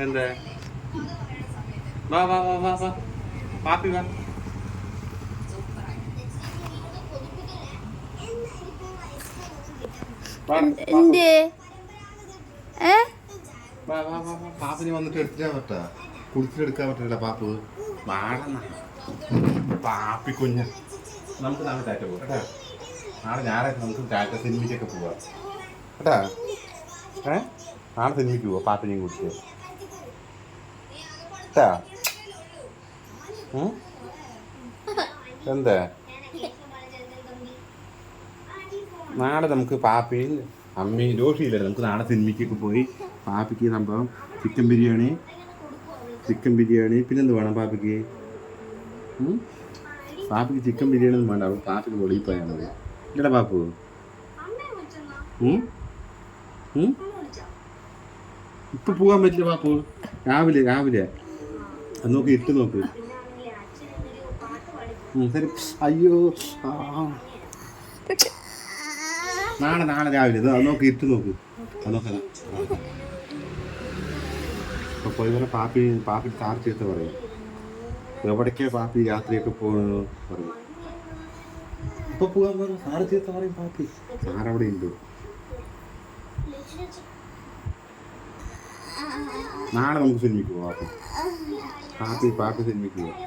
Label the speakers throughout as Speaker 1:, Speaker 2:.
Speaker 1: എന്താ? വാ വാ വാ വാ വാ. പാപ്പി വാ.
Speaker 2: എന്തേ ഏ.
Speaker 1: പാപ്പിനെ വന്നിട്ട് എടുത്തിട്ടാ പറ്റാ? കുടിച്ചിട്ടെടുക്കാൻ പറ്റില്ല പാപ്പ്. വാടന്ന. പാപ്പി കുഞ്ഞ്. നമുക്ക് നാളെ ടാറ്റ പോവാം. കേട്ടാ? നാളെ ഞായറാഴ്ച നമുക്ക് ടാറ്റ സിനിമയ്ക്കൊക്കെ പോവാം. കേട്ടാ? ഏ? നാളെ സിനിമയ്ക്ക് പോവാം പാപ്പിനെയും കുടിച്ച് കേട്ടാ എന്താ? നാളെ നമുക്ക് പാപ്പയും അമ്മയും ദോഷയില്ല നമുക്ക് നാളെ സിനിമയ്ക്കൊക്കെ പോയി പാപ്പിക്ക് സംഭവം ചിക്കൻ ബിരിയാണി ചിക്കൻ ബിരിയാണി. പിന്നെന്ത് വേണം പാപ്പയ്ക്ക് പാപ്പിക്ക് ചിക്കൻ ബിരിയാണി ഒന്നും വേണ്ട. അപ്പോൾ പാപ്പിക്ക് വെളിയിൽ പോയാൽ മതി. ഇല്ലടാ പാപ്പു? ഇപ്പൊ പോകാൻ പറ്റില്ല പാപ്പു. രാവിലെ രാവിലെ. അത് നോക്ക് ഇട്ട് നോക്ക്. ശരി. അയ്യോ നാളെ നാളെ രാവിലെ. അത് നോക്ക് ഇട്ട് നോക്ക്. അത് നോക്കാം അപ്പൊ പോയി വരെ പാപ്പി പാപ്പി ചാർജ് ചെയ്ത് പറയും. എവിടേക്കാ പാപ്പി രാത്രിയൊക്കെ പോകുന്നു പറയും. അപ്പൊ പോകാൻ പറഞ്ഞു സാറ് ചീത്ത പറയും പാപ്പി. സാറവിടെ ഉണ്ട്. നാളെ നമുക്ക് സിനിമയ്ക്ക് പോവാം പാപ്പി പാപ്പി സിനിമയ്ക്ക് പോവാം.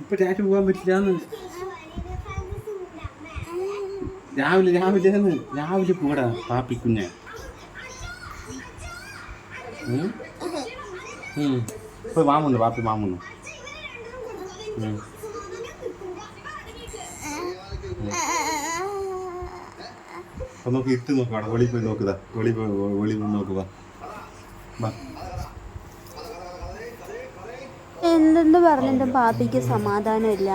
Speaker 1: ഇപ്പൊ രാത്രി പോകാൻ പറ്റില്ലാന്ന് രാവിലെ രാവിലെ. രാവിലെ പോടാ പാപ്പി കുഞ്ഞെ. ഇപ്പൊ മാമുന്നു പാപ്പി മാമുന്നു. അപ്പൊ നോക്കി ഇട്ട് അവിടെ. വെളിയിൽ പോയി നോക്കുതാ വെളി വെളി നോക്കുക
Speaker 2: എന്തെന്ന് പറഞ്ഞിട്ടും പാപ്പിക്ക് സമാധാനമില്ല.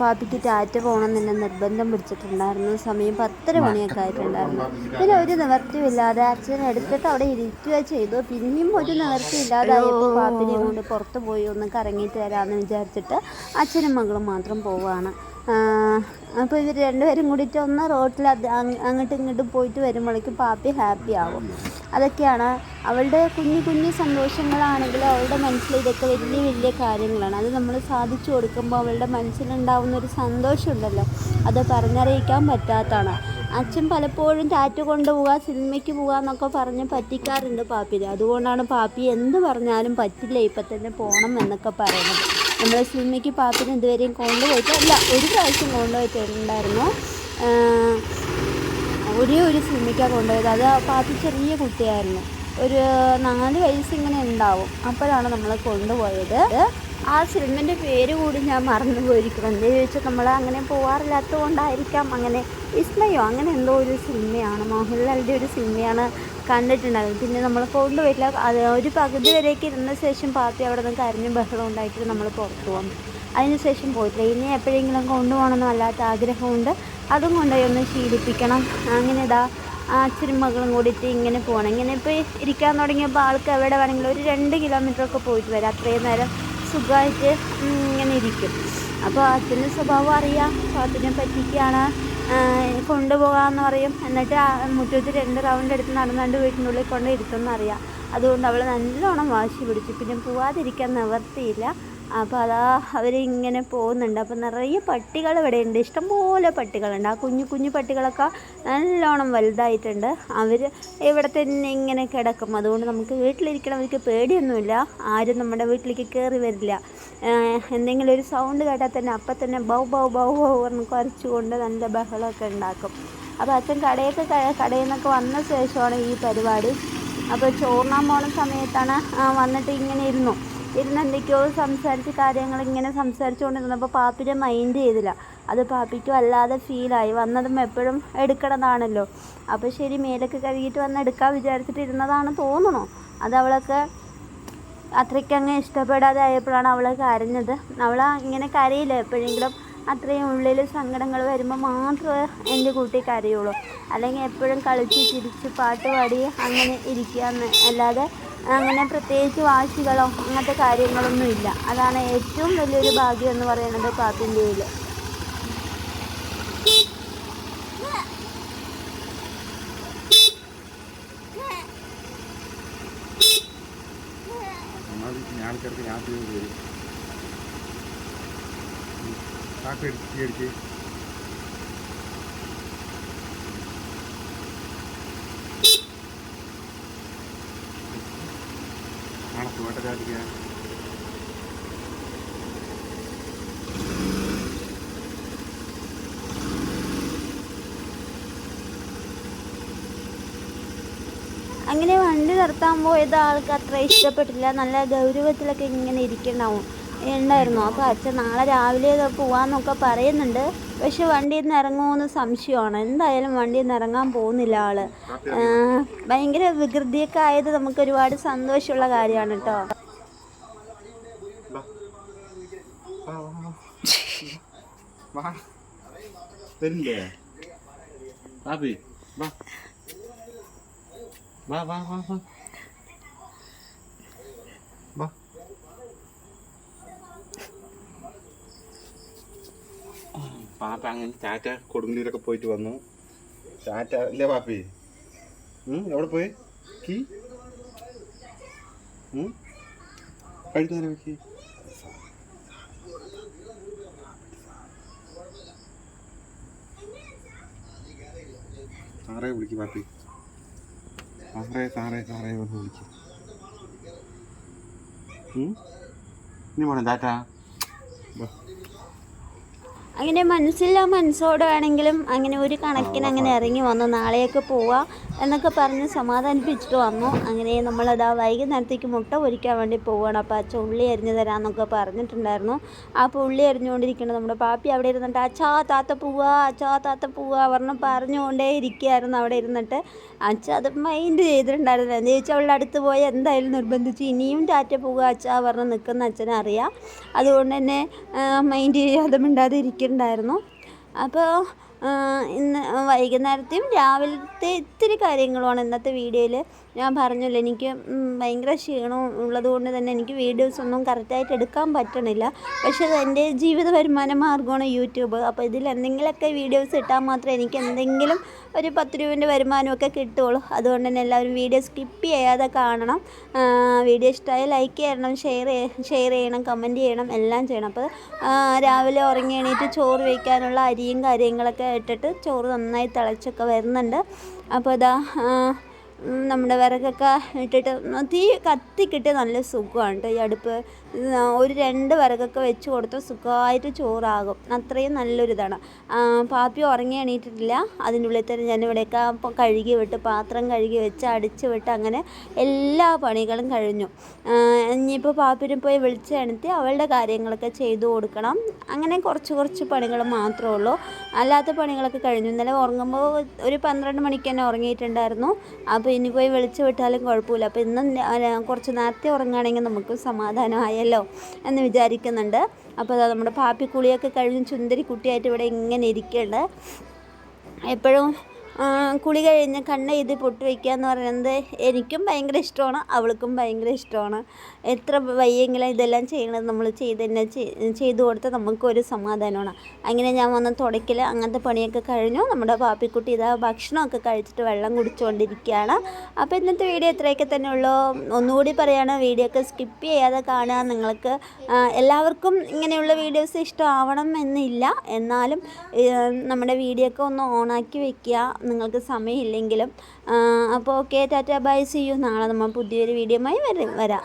Speaker 2: പാപ്പിക്ക് ടാറ്റ പോകണം എന്നെ നിർബന്ധം പിടിച്ചിട്ടുണ്ടായിരുന്നു. സമയം പത്തര മണിയൊക്കെ ആയിട്ടുണ്ടായിരുന്നു. പിന്നെ ഒരു നിവർത്തിയില്ലാതെ അച്ഛൻ എടുത്തിട്ട് അവിടെ ഇരിക്കുക ചെയ്തു. പിന്നെയും ഒരു നിവർത്തിയില്ലാതായപ്പോൾ പാപ്പിനെ കൊണ്ട് പുറത്ത് പോയി ഒന്ന് കറങ്ങിയിട്ട് വരാമെന്ന് വിചാരിച്ചിട്ട് അച്ഛനും മകളും മാത്രം പോവുകയാണ്. അപ്പോൾ ഇവർ രണ്ടുപേരും കൂടിയിട്ട് ഒന്ന് റോട്ടിൽ അത് അങ്ങ് അങ്ങോട്ടും ഇങ്ങോട്ടും പോയിട്ട് വരുമ്പോഴേക്കും പാപ്പി ഹാപ്പി ആവും. അതൊക്കെയാണ് അവളുടെ കുഞ്ഞു കുഞ്ഞു സന്തോഷങ്ങളാണെങ്കിലും അവളുടെ മനസ്സിൽ ഇതൊക്കെ വലിയ വലിയ കാര്യങ്ങളാണ്. അത് നമ്മൾ സാധിച്ചു കൊടുക്കുമ്പോൾ അവളുടെ മനസ്സിലുണ്ടാവുന്ന ഒരു സന്തോഷമുണ്ടല്ലോ. അത് പറഞ്ഞറിയിക്കാൻ പറ്റാത്തതാണ്. അച്ഛൻ പലപ്പോഴും ടാറ്റ കൊണ്ടുപോകുക സിനിമയ്ക്ക് പോകുക എന്നൊക്കെ പറഞ്ഞ് പറ്റിക്കാറുണ്ട് പാപ്പിനെ. അതുകൊണ്ടാണ് പാപ്പി എന്ത് പറഞ്ഞാലും പറ്റില്ല ഇപ്പം തന്നെ പോകണം എന്നൊക്കെ പറയുന്നത്. നമ്മൾ സിനിമയ്ക്ക് പാപ്പിനെ ഇതുവരെയും കൊണ്ടുപോയിട്ട് അല്ല ഒരു പ്രാവശ്യം കൊണ്ടുപോയിട്ടുണ്ടായിരുന്നു. ഒരേ ഒരു സിനിമയ്ക്കാണ് കൊണ്ടുപോയത്. അത് പാപ്പി ചെറിയ കുട്ടിയായിരുന്നു. ഒരു നാല് വയസ്സ് ഇങ്ങനെ ഉണ്ടാവും. അപ്പോഴാണ് നമ്മൾ കൊണ്ടുപോയത്. ആ സിനിമന്റെ പേര് കൂടി ഞാൻ മറന്നു പോയിരിക്കണം എന്താ ചോദിച്ചാൽ നമ്മൾ അങ്ങനെ പോകാറില്ലാത്തത് കൊണ്ടായിരിക്കാം അങ്ങനെ വിസ്മയോ? അങ്ങനെ എന്തോ ഒരു സിനിമയാണ്. മോഹൻലാലിന്റെ ഒരു സിനിമയാണ് കണ്ടിട്ടുണ്ടായിരുന്നത്. പിന്നെ നമ്മൾ കൊണ്ടുപോയില്ല അത് ഒരു പകുതി വരേക്ക് ഇരുന്ന ശേഷം പാർട്ടി അവിടെ നിന്ന് കരഞ്ഞും ബഹളം ഉണ്ടായിട്ട് നമ്മൾ പുറത്തു പോകും അതിനുശേഷം പോയിട്ടില്ല. ഇനി എപ്പോഴെങ്കിലും കൊണ്ടുപോകണമെന്ന് വല്ലാത്ത ആഗ്രഹമുണ്ട്. അതും കൊണ്ടുപോയി ഒന്ന് ശീലിപ്പിക്കണം. അങ്ങനെ ഇതാ അച്ഛനും മകളും കൂടിയിട്ട് ഇങ്ങനെ പോകണം ഇങ്ങനെ ഇപ്പോൾ ഇരിക്കാൻ തുടങ്ങിയപ്പോൾ ആൾക്ക് എവിടെ വേണമെങ്കിലും ഒരു രണ്ട് കിലോമീറ്ററൊക്കെ പോയിട്ട് വരാം. അത്രയും നേരം സുഖമായിട്ട് ഇങ്ങനെ ഇരിക്കും. അപ്പോൾ അച്ഛന്റെ സ്വഭാവം അറിയാം. അച്ഛനെ പറ്റിക്കാണ് കൊണ്ടുപോകാമെന്ന് പറയും. എന്നിട്ട് മുറ്റത്ത് രണ്ട് റൗണ്ട് എടുത്ത് നടന്നുകൊണ്ട് വീട്ടിനുള്ളിൽ കൊണ്ട് ഇരുത്തുമെന്ന് അറിയാം. അതുകൊണ്ട് അവൾ നല്ലോണം വാശി പിടിച്ചു. പിന്നെ പോവാതിരിക്കാൻ നിവർത്തിയില്ല അപ്പോൾ അതാ അവരിങ്ങനെ പോകുന്നുണ്ട്. അപ്പോൾ നിറയെ പട്ടികൾ ഇവിടെ ഉണ്ട് ഇഷ്ടംപോലെ പട്ടികളുണ്ട്. ആ കുഞ്ഞു കുഞ്ഞു പട്ടികളൊക്കെ നല്ലോണം വലുതായിട്ടുണ്ട്. അവർ ഇവിടെ തന്നെ ഇങ്ങനെ കിടക്കും. അതുകൊണ്ട് നമുക്ക് വീട്ടിലിരിക്കണവർക്ക് പേടിയൊന്നുമില്ല. ആരും നമ്മുടെ വീട്ടിലേക്ക് കയറി വരില്ല. എന്തെങ്കിലും ഒരു സൗണ്ട് കേട്ടാൽ തന്നെ അപ്പം തന്നെ ബൗ ബൗ ബൗ ബൗ പറഞ്ഞ് കുറച്ചുകൊണ്ട് നല്ല ബഹളമൊക്കെ ഉണ്ടാക്കും. അപ്പോൾ അച്ഛൻ കടയൊക്കെ കടയിൽ നിന്നൊക്കെ വന്ന ശേഷമാണ് ഈ പരിപാടി. അപ്പോൾ ചോറിനാൻ പോണ സമയത്താണ് വന്നിട്ട് ഇങ്ങനെ ഇരുന്നു. ഇരുന്ന് എന്തൊക്കെയോ സംസാരിച്ച് കാര്യങ്ങൾ ഇങ്ങനെ സംസാരിച്ചുകൊണ്ടിരുന്നപ്പോൾ പാപ്പിനെ മൈൻഡ് ചെയ്തില്ല. അത് പാപ്പിക്ക് വല്ലാതെ ഫീലായി വന്നതും എപ്പോഴും എടുക്കണതാണല്ലോ. അപ്പോൾ ശരി മേലൊക്കെ കഴുകിയിട്ട് വന്ന് എടുക്കാൻ വിചാരിച്ചിട്ട് ഇരുന്നതാണ് തോന്നണോ? അത് അവളൊക്കെ അത്രയ്ക്കങ്ങ് ഇഷ്ടപ്പെടാതെ ആയപ്പോഴാണ് അവൾ കരഞ്ഞത്. അവൾ ഇങ്ങനെ കരയില്ല എപ്പോഴെങ്കിലും. അത്രയും ഉള്ളിൽ സങ്കടങ്ങൾ വരുമ്പോൾ മാത്രമേ എന്റെ കൂട്ടി കരയുള്ളൂ. അല്ലെങ്കിൽ എപ്പോഴും കളിച്ച് ചിരിച്ച് പാട്ട് പാടി അങ്ങനെ ഇരിക്കുക അല്ലാതെ അങ്ങനെ പ്രത്യേകിച്ച് വാശികളോ അങ്ങനത്തെ കാര്യങ്ങളൊന്നും ഇല്ല അതാണ് ഏറ്റവും വലിയൊരു ഭാഗ്യം എന്ന് പറയുന്നത് പാപ്പിന്റെയിൽ
Speaker 1: ആൾക്കാർക്ക് ഞാൻ വരും കാക്ക അടിച്ച് അടിച്ച് ആണോ വേട്ടക്കാട്ടിക്കാൻ
Speaker 2: അങ്ങനെ വണ്ടി നിർത്താൻ പോയത് ആൾക്ക് അത്ര ഇഷ്ടപ്പെട്ടില്ല. നല്ല ഗൗരവത്തിലൊക്കെ ഇങ്ങനെ ഇരിക്കണ്ടാവും ഉണ്ടായിരുന്നു. അപ്പോൾ അച്ഛൻ നാളെ രാവിലെ പോവാന്നൊക്കെ പറയുന്നുണ്ട്. പക്ഷെ വണ്ടിയിൽ നിന്ന് ഇറങ്ങുമോയെന്ന് സംശയമാണ്. എന്തായാലും വണ്ടിയിൽ നിന്ന് ഇറങ്ങാൻ പോകുന്നില്ല ആൾ. ഭയങ്കര വികൃതിയൊക്കെ ആയത് നമുക്ക് ഒരുപാട് സന്തോഷമുള്ള കാര്യമാണ് കേട്ടോ.
Speaker 1: വാ വാ വാ. വാ വരില്ലേ ബാബി വാ വാ വാ വാ വാ വാ പാപ്പ അങ്ങനെ ചാറ്റ കൊടുങ്ങല്ലൂരൊക്കെ പോയിട്ട് വന്നു. ചാറ്റ അല്ലേ പാപ്പി? എവിടെ പോയി? കീ? വെക്കി സാറേ വിളിക്കും പാപ്പി. സാറേ സാറേ സാറേ വന്ന് വിളിക്കും? ഇനി പോണേ ടാറ്റാ.
Speaker 2: അങ്ങനെ മനസ്സില്ല മനസ്സോടെ ആണെങ്കിലും അങ്ങനെ ഒരു കണക്കിന് അങ്ങനെ ഇറങ്ങി വന്നു. നാളെയൊക്കെ പോവാം എന്നൊക്കെ പറഞ്ഞ് സമാധാനിപ്പിച്ചിട്ട് വന്നു. അങ്ങനെ നമ്മളതാ വൈകുന്നേരത്തേക്ക് മുട്ട പൊരിക്കാൻ വേണ്ടി പോവുകയാണ് അപ്പോൾ അച്ഛൻ ഉള്ളി അരിഞ്ഞു തരാമെന്നൊക്കെ പറഞ്ഞിട്ടുണ്ടായിരുന്നു. അപ്പോൾ ഉള്ളി അരിഞ്ഞുകൊണ്ടിരിക്കുന്നത് നമ്മുടെ പാപ്പി അവിടെ ഇരുന്നിട്ട് അച്ഛാ താത്ത പോവാ അച്ഛാ താത്ത പോവാ പറഞ്ഞ് പറഞ്ഞുകൊണ്ടേ ഇരിക്കുകയായിരുന്നു അവിടെ ഇരുന്നിട്ട്. അച്ഛ അത് മൈൻഡ് ചെയ്തിട്ടുണ്ടായിരുന്നു എന്ന് ചോദിച്ചാൽ അവളുടെ അടുത്ത് പോയി എന്തായാലും നിർബന്ധിച്ച് ഇനിയും ടാറ്റ പോവുക അച്ഛാ പറഞ്ഞ് നിൽക്കുന്ന അച്ഛനെ അറിയാം അതുകൊണ്ട് തന്നെ മൈൻഡ് ചെയ്യാതെ മിണ്ടാതെ ഇരിക്കുന്നുണ്ടായിരുന്നു അപ്പോൾ ഇന്ന് വൈകുന്നേരത്തെയും രാവിലത്തെ ഇത്തിരി കാര്യങ്ങളുമാണ് ഇന്നത്തെ വീഡിയോയിൽ ഞാൻ പറഞ്ഞല്ലോ എനിക്ക് ഭയങ്കര ക്ഷീണവും ഉള്ളത് കൊണ്ട് തന്നെ എനിക്ക് വീഡിയോസ് ഒന്നും കറക്റ്റായിട്ട് എടുക്കാൻ പറ്റണില്ല. പക്ഷേ എന്റെ ജീവിത വരുമാന മാർഗമാണ് യൂട്യൂബ്. അപ്പോൾ ഇതിൽ എന്തെങ്കിലുമൊക്കെ വീഡിയോസ് ഇട്ടാൽ മാത്രമേ എനിക്ക് എന്തെങ്കിലും ഒരു പത്ത് രൂപേന്റെ വരുമാനമൊക്കെ കിട്ടുള്ളൂ അതുകൊണ്ട് തന്നെ എല്ലാവരും വീഡിയോ സ്കിപ്പ് ചെയ്യാതെ കാണണം. വീഡിയോ ഇഷ്ടമായ ലൈക്ക് ചെയ്യണം ഷെയർ ഷെയർ ചെയ്യണം കമന്റ് ചെയ്യണം എല്ലാം ചെയ്യണം. അപ്പോൾ രാവിലെ ഉറങ്ങി എണീറ്റ് ചോറ് വയ്ക്കാനുള്ള അരിയും കാര്യങ്ങളൊക്കെ ഇട്ടിട്ട് ചോറ് നന്നായി തിളച്ചൊക്കെ വരുന്നുണ്ട്. അപ്പോൾ ഇതാ നമ്മുടെ വിറകൊക്കെ ഇട്ടിട്ട് തീ കത്തിക്കിട്ട് നല്ല സുഖമാണ് കേട്ടോ ഈ അടുപ്പ് ഒരു രണ്ട് വിറകൊക്കെ വെച്ച് കൊടുത്താൽ സുഖമായിട്ട് ചോറാകും. അത്രയും നല്ലൊരിതാണ്. ഇതാണ് പാപ്പി ഉറങ്ങി എണീറ്റിട്ടില്ല. അതിന്റെ ഉള്ളിൽ തന്നെ ഞാൻ ഇവിടെയൊക്കെ കഴുകി വിട്ട് പാത്രം കഴുകി വെച്ച് അടിച്ച് വിട്ട് അങ്ങനെ എല്ലാ പണികളും കഴിഞ്ഞു. ഇനിയിപ്പോൾ പാപ്പിനെ പോയി വിളിച്ചെണുത്തി അവളുടെ കാര്യങ്ങളൊക്കെ ചെയ്തു കൊടുക്കണം. അങ്ങനെ കുറച്ച് കുറച്ച് പണികൾ മാത്രമേ ഉള്ളൂ. അല്ലാത്ത പണികളൊക്കെ കഴിഞ്ഞു. ഇന്നലെ ഉറങ്ങുമ്പോൾ ഒരു പന്ത്രണ്ട് മണിക്ക് തന്നെ ഉറങ്ങിയിട്ടുണ്ടായിരുന്നു. അപ്പോൾ ഇനി പോയി വിളിച്ച് വിട്ടാലും കുഴപ്പമില്ല. അപ്പോൾ ഇന്ന് കുറച്ച് നേരത്തെ ഉറങ്ങുകയാണെങ്കിൽ നമുക്ക് സമാധാനമായല്ലോ എന്ന് വിചാരിക്കുന്നുണ്ട്. അപ്പോൾ അതാ നമ്മുടെ പാപ്പിക്കുളിയൊക്കെ കഴിഞ്ഞ് ചുന്ദരി കുട്ടിയായിട്ട് ഇവിടെ ഇങ്ങനെ ഇരിക്കുന്നുണ്ട് എപ്പോഴും കുളി കഴിഞ്ഞ് കണ്ണ് എഴുതി പൊട്ട് വയ്ക്കുക എന്ന് പറയുന്നത് എനിക്കും ഭയങ്കര ഇഷ്ടമാണ് അവൾക്കും ഭയങ്കര ഇഷ്ടമാണ്. എത്ര വയ്യെങ്കിലും ഇതെല്ലാം ചെയ്യണത് നമ്മൾ ചെയ്ത് തന്നെ ചെയ്- ചെയ്തു കൊടുത്താൽ നമുക്കൊരു സമാധാനമാണ്. അങ്ങനെ ഞാൻ വന്ന് തുടയ്ക്കൽ അങ്ങനത്തെ പണിയൊക്കെ കഴിഞ്ഞു. നമ്മുടെ പാപ്പിക്കുട്ടി ഇതാ ഭക്ഷണമൊക്കെ കഴിച്ചിട്ട് വെള്ളം കുടിച്ചുകൊണ്ടിരിക്കുകയാണ്. അപ്പോൾ ഇന്നത്തെ വീഡിയോ ഇത്രയൊക്കെ തന്നെ ഉള്ളൂ. ഒന്നുകൂടി പറയുകയാണ് വീഡിയോ ഒക്കെ സ്കിപ്പ് ചെയ്യാതെ കാണുക. നിങ്ങൾക്ക് എല്ലാവർക്കും ഇങ്ങനെയുള്ള വീഡിയോസ് ഇഷ്ടമാവണം എന്നില്ല. എന്നാലും നമ്മുടെ വീഡിയോ ഒക്കെ ഒന്ന് ഓണാക്കി വെക്കുക. നിങ്ങൾക്ക് സമയമില്ലെങ്കിലും അപ്പോൾ okay tata bye see you. നാളെ നമ്മൾ പുതിയൊരു വീഡിയോയുമായി വരും വരാം.